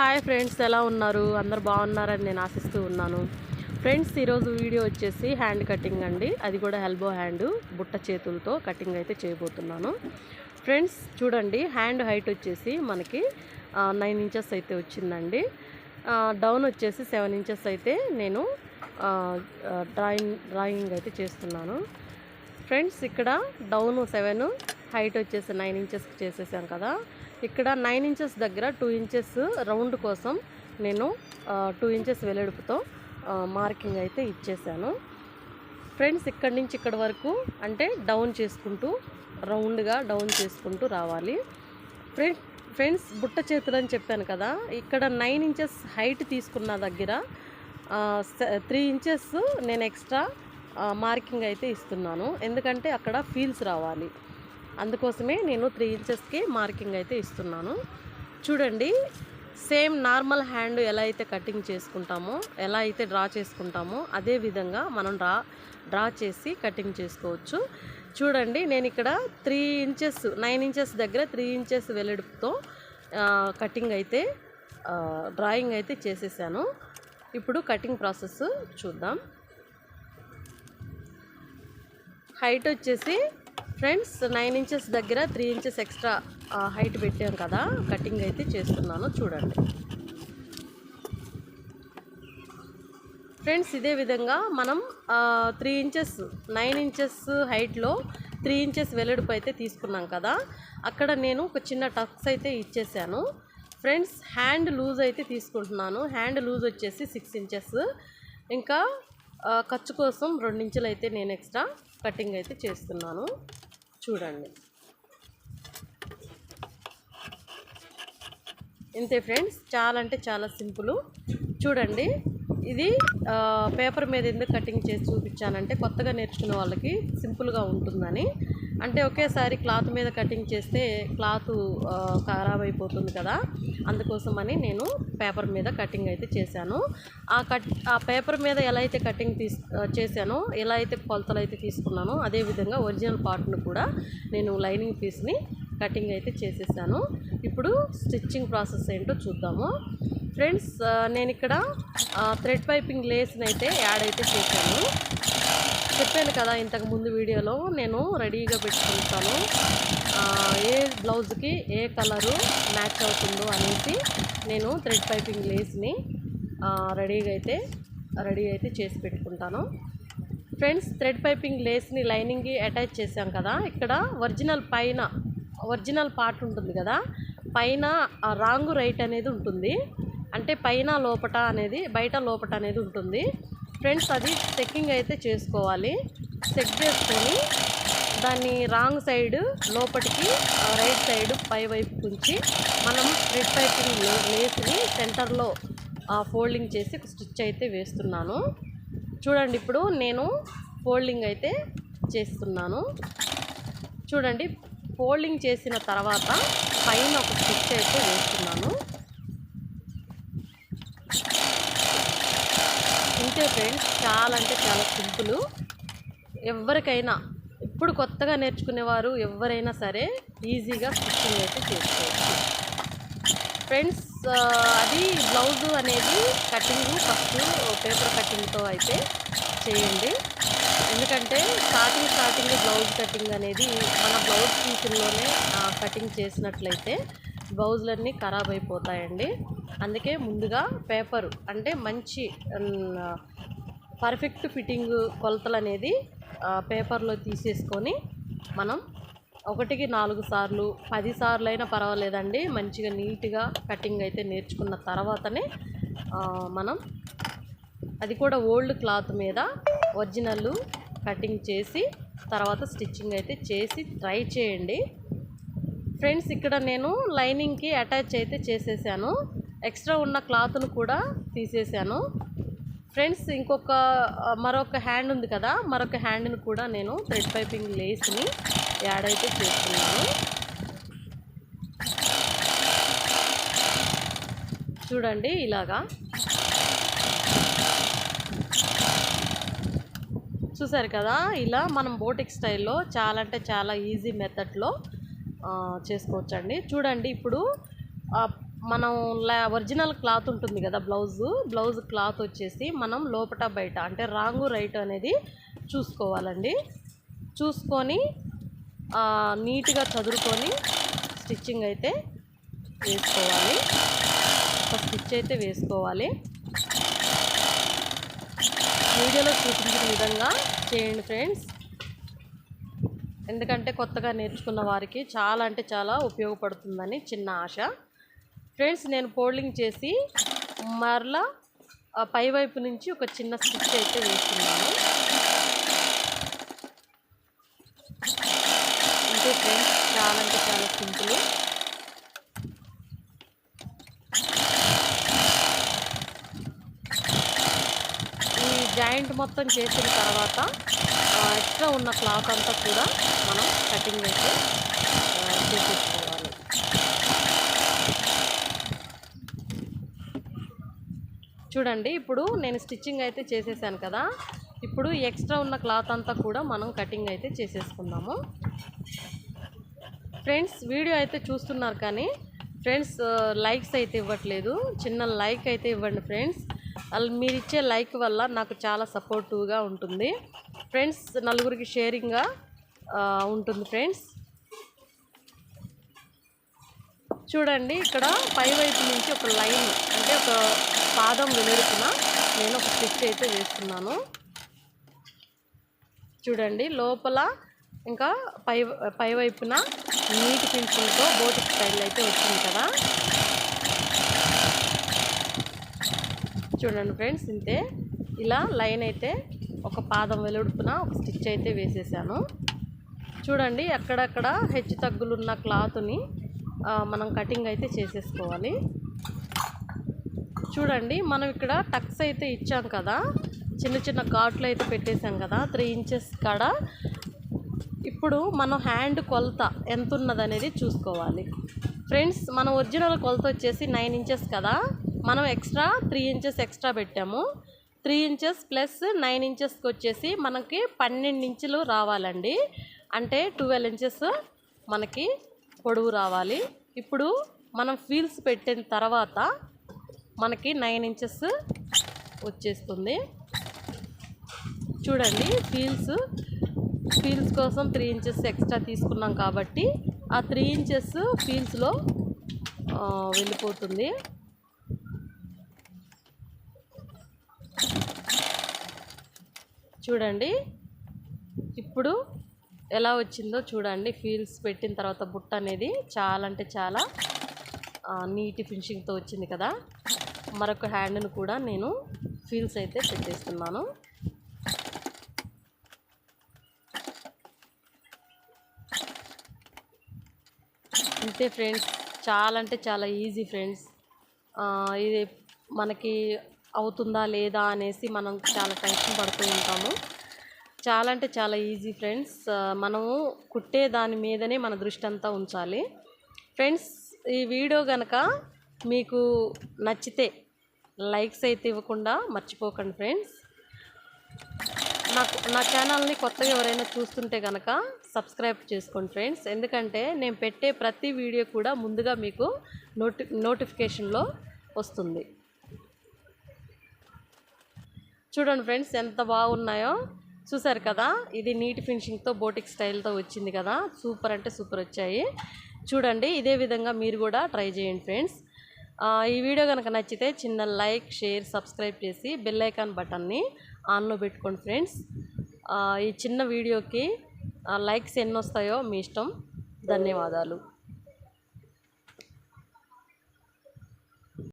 Hi friends ఎలా ఉన్నారు? అందరు బాగున్నారని నేను ఆశిస్తూ ఉన్నాను. ఫ్రెండ్స్ ఈరోజు వీడియో వచ్చేసి హ్యాండ్ కటింగ్ అండి. అది కూడా ఎల్బో హ్యాండ్ బుట్ట చేతులతో కటింగ్ అయితే చేయబోతున్నాను. ఫ్రెండ్స్ చూడండి హ్యాండ్ హైట్ వచ్చేసి మనకి నైన్ ఇంచెస్ అయితే వచ్చిందండి. డౌన్ వచ్చేసి సెవెన్ ఇంచెస్ అయితే నేను డ్రాయింగ్ డ్రాయింగ్ అయితే చేస్తున్నాను. ఫ్రెండ్స్ ఇక్కడ డౌన్ సెవెన్ హైట్ వచ్చేసి నైన్ ఇంచెస్కి చేసేసాం కదా. ఇక్కడ నైన్ ఇంచెస్ దగ్గర టూ ఇంచెస్ రౌండ్ కోసం నేను టూ ఇంచెస్ వెలుడుపుతో మార్కింగ్ అయితే ఇచ్చేసాను. ఫ్రెండ్స్ ఇక్కడి నుంచి ఇక్కడ వరకు అంటే డౌన్ చేసుకుంటూ రౌండ్గా డౌన్ చేసుకుంటూ రావాలి. ఫ్రెండ్ ఫ్రెండ్స్ బుట్ట చేతులు అని చెప్పాను కదా ఇక్కడ నైన్ ఇంచెస్ హైట్ తీసుకున్న దగ్గర త్రీ ఇంచెస్ నేను ఎక్స్ట్రా మార్కింగ్ అయితే ఇస్తున్నాను. ఎందుకంటే అక్కడ ఫీల్స్ రావాలి. అందుకోసమే నేను త్రీ ఇంచెస్కి మార్కింగ్ అయితే ఇస్తున్నాను. చూడండి సేమ్ నార్మల్ హ్యాండ్ ఎలా అయితే కటింగ్ చేసుకుంటామో ఎలా అయితే డ్రా చేసుకుంటామో అదే విధంగా మనం డ్రా డ్రా చేసి కటింగ్ చేసుకోవచ్చు. చూడండి నేను ఇక్కడ త్రీ ఇంచెస్ నైన్ ఇంచెస్ దగ్గర త్రీ ఇంచెస్ వెలుడుపుతో కటింగ్ అయితే డ్రాయింగ్ అయితే చేసేసాను. ఇప్పుడు కటింగ్ ప్రాసెస్ చూద్దాం. హైట్ వచ్చేసి ఫ్రెండ్స్ నైన్ ఇంచెస్ దగ్గర త్రీ ఇంచెస్ ఎక్స్ట్రా హైట్ పెట్టాం కదా కటింగ్ అయితే చేస్తున్నాను చూడండి. ఫ్రెండ్స్ ఇదే విధంగా మనం త్రీ ఇంచెస్ నైన్ ఇంచెస్ హైట్లో త్రీ ఇంచెస్ వెలుడుపు అయితే తీసుకున్నాం కదా అక్కడ నేను ఒక చిన్న టక్స్ అయితే ఇచ్చేసాను. ఫ్రెండ్స్ హ్యాండ్ లూజ్ అయితే తీసుకుంటున్నాను. హ్యాండ్ లూజ్ వచ్చేసి సిక్స్ ఇంచెస్. ఇంకా ఖర్చు కోసం రెండు ఇంచులు అయితే నేను ఎక్స్ట్రా కటింగ్ అయితే చేస్తున్నాను. చూడండి. ఇంతే ఫ్రెండ్స్ చాలా అంటే చాలా సింపుల్. చూడండి ఇది పేపర్ మీద ఎందుకు కటింగ్ చేసి చూపించానంటే కొత్తగా నేర్చుకునే వాళ్ళకి సింపుల్గా ఉంటుందని. అంటే ఒకేసారి క్లాత్ మీద కటింగ్ చేస్తే క్లాత్ ఖరాబ్ అయిపోతుంది కదా. అందుకోసమని నేను పేపర్ మీద కటింగ్ అయితే చేశాను. ఆ కట్ ఆ పేపర్ మీద ఎలా అయితే కటింగ్ తీ చేశానో ఎలా అయితే కొలతలు అయితే తీసుకున్నానో అదే విధంగా ఒరిజినల్ పార్ట్ను కూడా నేను లైనింగ్ పీస్ని కటింగ్ అయితే చేసేసాను. ఇప్పుడు స్టిచ్చింగ్ ప్రాసెస్ ఏంటో చూద్దాము. ఫ్రెండ్స్ నేను ఇక్కడ థ్రెడ్ పైపింగ్ లేస్ని అయితే యాడ్ అయితే చేశాను. చెప్పాను కదా ఇంతకు ముందు వీడియోలో నేను రెడీగా పెట్టుకుంటాను. ఏ బ్లౌజ్కి ఏ కలరు మ్యాచ్ అవుతుందో అనేసి నేను థ్రెడ్ పైపింగ్ లేస్ని రెడీగా అయితే రెడీ అయితే చేసి పెట్టుకుంటాను. ఫ్రెండ్స్ థ్రెడ్ పైపింగ్ లేస్ని లైనింగ్కి అటాచ్ చేసాం కదా ఇక్కడ ఒరిజినల్ పైన ఒరిజినల్ పార్ట్ ఉంటుంది కదా పైన రాంగు రైట్ అనేది ఉంటుంది. అంటే పైన లోపట అనేది బయట లోపట అనేది ఉంటుంది. ఫ్రెండ్స్ అది చెక్కింగ్ అయితే చేసుకోవాలి. చెక్ చేసుకొని దాన్ని రాంగ్ సైడ్ లోపటికి రైట్ సైడ్ పై వైపు ఉంచి మనం రెడ్ పైపింగ్ లే- సెంటర్లో ఆ, ఫోల్డింగ్ చేసి స్టిచ్ అయితే వేస్తున్నాను. చూడండి ఇప్పుడు నేను ఫోల్డింగ్ అయితే చేస్తున్నాను. చూడండి ఫోల్డింగ్ చేసిన తర్వాత పైన ఒక స్టిచ్ అయితే వేస్తున్నాను ఇంతే ఫ్రెండ్స్ చాలా అంటే చాలా సింపుల్. ఎవరికైనా ఇప్పుడు కొత్తగా నేర్చుకునేవారు ఎవరైనా సరే ఈజీగా స్టిచ్చింగ్ అయితే చేసుకోవచ్చు. ఫ్రెండ్స్ అది బ్లౌజ్ అనేది కటింగ్ ఫస్ట్ పేపర్ కటింగ్తో అయితే చేయండి. ఎందుకంటే స్టార్టింగ్ స్టార్టింగ్ బ్లౌజ్ కటింగ్ అనేది మన బ్లౌజ్ పీసుల్లోనే కటింగ్ చేసినట్లయితే బ్లౌజులన్నీ ఖరాబ్ అయిపోతాయండి. అందుకే ముందుగా పేపర్ అంటే మంచి పర్ఫెక్ట్ ఫిట్టింగ్ కొలతలు అనేది పేపర్లో తీసేసుకొని మనం ఒకటికి నాలుగు సార్లు పది సార్లు అయినా పర్వాలేదండి. మంచిగా నీట్గా కటింగ్ అయితే నేర్చుకున్న తర్వాతనే మనం అది కూడా ఓల్డ్ క్లాత్ మీద ఒరిజినల్ కటింగ్ చేసి తర్వాత స్టిచ్చింగ్ అయితే చేసి ట్రై చేయండి. ఫ్రెండ్స్ ఇక్కడ నేను లైనింగ్కి అటాచ్ అయితే చేసేసాను. ఎక్స్ట్రా ఉన్న క్లాత్ను కూడా తీసేసాను. ఫ్రెండ్స్ ఇంకొక మరొక హ్యాండ్ ఉంది కదా మరొక హ్యాండ్ని కూడా నేను థ్రెడ్ పైపింగ్ లేస్ని యాడ్ అయితే చేస్తున్నాను. చూడండి ఇలాగా. చూసారు కదా ఇలా మనం బోటిక్ స్టైల్లో చాలా అంటే చాలా ఈజీ మెథడ్లో చేసుకోవచ్చండి. చూడండి ఇప్పుడు మనం ఒరిజినల్ క్లాత్ ఉంటుంది కదా బ్లౌజు బ్లౌజ్ క్లాత్ వచ్చేసి మనం లోపట బయట అంటే రాంగు రైట్ అనేది చూసుకోవాలండి. చూసుకొని నీట్గా చదువుకొని స్టిచ్చింగ్ అయితే వేసుకోవాలి. ఒక స్టిచ్ అయితే వేసుకోవాలి. వీడియోలో చూపించిన విధంగా చేయండి ఫ్రెండ్స్. ఎందుకంటే కొత్తగా నేర్చుకున్న వారికి చాలా అంటే చాలా ఉపయోగపడుతుందని చిన్న ఆశ. ఫ్రెండ్స్ నేను ఫోల్డింగ్ చేసి మరలా పైవైపు పై వైపు నుంచి ఒక చిన్న స్టిచ్ అయితే వేస్తున్నాను. అంతే ఫ్రెండ్స్ చాలా అంటే చాలా సింపుల్. ఈ జాయింట్ మొత్తం చేసిన తర్వాత ఎక్స్ట్రా ఉన్న క్లాత్ అంతా కూడా మనం కటింగ్ అయితే చేసేసుకోవాలి. చూడండి ఇప్పుడు నేను స్టిచ్చింగ్ అయితే చేసేసాను కదా. ఇప్పుడు ఎక్స్ట్రా ఉన్న క్లాత్ అంతా కూడా మనం కటింగ్ అయితే చేసేసుకుందాము. ఫ్రెండ్స్ వీడియో అయితే చూస్తున్నారు కానీ ఫ్రెండ్స్ లైక్స్ అయితే ఇవ్వట్లేదు. చిన్న లైక్ అయితే ఇవ్వండి ఫ్రెండ్స్. అలా మీరు ఇచ్చే లైక్ వల్ల నాకు చాలా సపోర్టివ్గా ఉంటుంది. ఫ్రెండ్స్ నలుగురికి షేరింగ్గా ఉంటుంది ఫ్రెండ్స్. చూడండి ఇక్కడ పై వైపు నుంచి ఒక లైన్ అంటే ఒక పాదం వెలుడుపున నేను ఒక స్టిచ్ అయితే వేస్తున్నాను. చూడండి లోపల ఇంకా పై పై వైపున నీటి పింఛన్తో బోటిక్ స్టైల్ అయితే వచ్చింది కదా. చూడండి ఫ్రెండ్స్ ఇంతే. ఇలా లైన్ అయితే ఒక పాదం వెలుడుపున ఒక స్టిచ్ అయితే వేసేసాను. చూడండి అక్కడక్కడ హెచ్చు తగ్గులున్న క్లాత్ని మనం కటింగ్ అయితే చేసేసుకోవాలి. చూడండి మనం ఇక్కడ టక్స్ అయితే ఇచ్చాం కదా. చిన్న చిన్న ఘాట్లు అయితే పెట్టేశాం కదా త్రీ ఇంచెస్ కాడ. ఇప్పుడు మనం హ్యాండ్ కొలత ఎంత ఉన్నది అనేది చూసుకోవాలి. ఫ్రెండ్స్ మన ఒరిజినల్ కొలత వచ్చేసి నైన్ ఇంచెస్ కదా. మనం ఎక్స్ట్రా త్రీ ఇంచెస్ ఎక్స్ట్రా పెట్టాము. త్రీ ఇంచెస్ ప్లస్ నైన్ ఇంచెస్కి వచ్చేసి మనకి పన్నెండు ఇంచులు రావాలండి. అంటే ట్వెల్వ్ ఇంచెస్ మనకి పొడవు రావాలి. ఇప్పుడు మనం ఫీల్స్ పెట్టిన తర్వాత మనకి నైన్ ఇంచెస్ వచ్చేస్తుంది. చూడండి ఫీల్స్ ఫీల్స్ కోసం త్రీ ఇంచెస్ ఎక్స్ట్రా తీసుకున్నాం కాబట్టి ఆ త్రీ ఇంచెస్ ఫీల్స్లో వెళ్ళిపోతుంది. చూడండి ఇప్పుడు ఎలా వచ్చిందో చూడండి. ఫీల్స్ పెట్టిన తర్వాత బుట్ట అనేది చాలా అంటే చాలా నీటి ఫినిషింగ్తో వచ్చింది కదా. మరొక హ్యాండ్ను కూడా నేను ఫీల్స్ అయితే పెట్టేస్తున్నాను అంతే ఫ్రెండ్స్ చాలా అంటే చాలా ఈజీ ఫ్రెండ్స్. ఇది మనకి అవుతుందా లేదా అనేసి మనం చాలా టెన్షన్ పడుతూ ఉంటాము. చాలా అంటే చాలా ఈజీ ఫ్రెండ్స్ మనము కుట్టే దాని మీదనే మన దృష్టి అంతా ఉంచాలి. ఫ్రెండ్స్ ఈ వీడియో కనుక మీకు నచ్చితే లైక్స్ అయితే ఇవ్వకుండా మర్చిపోకండి ఫ్రెండ్స్. నాకు నా ఛానల్ని కొత్తగా ఎవరైనా చూస్తుంటే కనుక సబ్స్క్రైబ్ చేసుకోండి ఫ్రెండ్స్. ఎందుకంటే నేను పెట్టే ప్రతి వీడియో కూడా ముందుగా మీకు నోటి నోటిఫికేషన్లో వస్తుంది. చూడండి ఫ్రెండ్స్ ఎంత బాగున్నాయో. చూసారు కదా ఇది నీట్ ఫినిషింగ్తో బోటిక్ స్టైల్తో వచ్చింది కదా. సూపర్ అంటే సూపర్ వచ్చాయి. చూడండి ఇదే విధంగా మీరు కూడా ట్రై చేయండి ఫ్రెండ్స్. ఈ వీడియో కనుక నచ్చితే చిన్న లైక్ షేర్ సబ్స్క్రైబ్ చేసి బెల్ ఐకాన్ బటన్ని ఆన్లో పెట్టుకోండి ఫ్రెండ్స్. ఈ చిన్న వీడియోకి లైక్స్ ఎన్ని వస్తాయో మీ ఇష్టం. ధన్యవాదాలు.